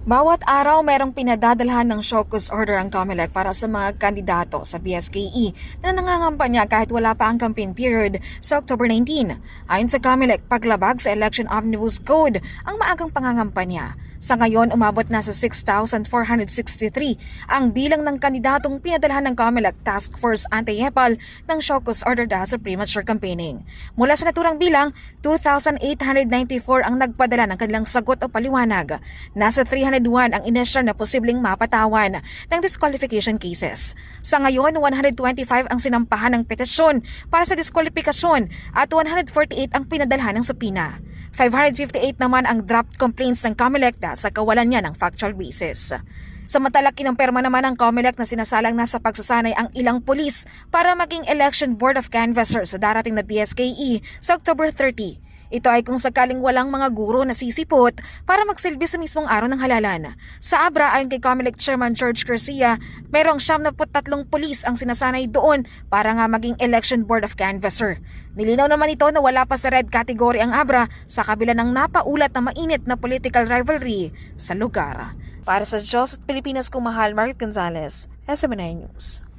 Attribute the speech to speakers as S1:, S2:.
S1: Bawat araw merong pinadadalhan ng Showcase Order ang COMELEC para sa mga kandidato sa BSKE na nangangampanya kahit wala pa ang campaign period sa October 19. Ayon sa COMELEC, paglabag sa Election Omnibus Code ang maagang pangangampanya. Sa ngayon, umabot na sa 6,463 ang bilang ng kandidatong pinadalhan ng COMELEC Task Force Anti-Epal ng Showcase Order dahil sa premature campaigning. Mula sa naturang bilang, 2,894 ang nagpadala ng kanilang sagot o paliwanag. Nasa 301 ang inisyal na posibleng mapatawan ng disqualification cases. Sa ngayon, 125 ang sinampahan ng petisyon para sa diskwalifikasyon at 148 ang pinadalhan ng supina. 558 naman ang dropped complaints ng COMELEC dahil sa kawalan niya ng factual basis. Samantala, kinumperma naman ng COMELEC na sinasalang nasa pagsasanay ang ilang pulis para maging Election Board of Canvassers sa darating na BSKE sa October 30. Ito ay kung sakaling walang mga guro na sisipot para magsilbi sa mismong araw ng halalan. Sa Abra, ayon kay COMELEC Chairman George Garcia, merong 73 pulis ang sinasanay doon para nga maging Election Board of Canvasser. Nilinaw naman ito na wala pa sa red category ang Abra sa kabila ng napaulat na mainit na political rivalry sa lugar. Para sa Diyos at Pilipinas, kumahal Margaret Gonzalez, SMNI News.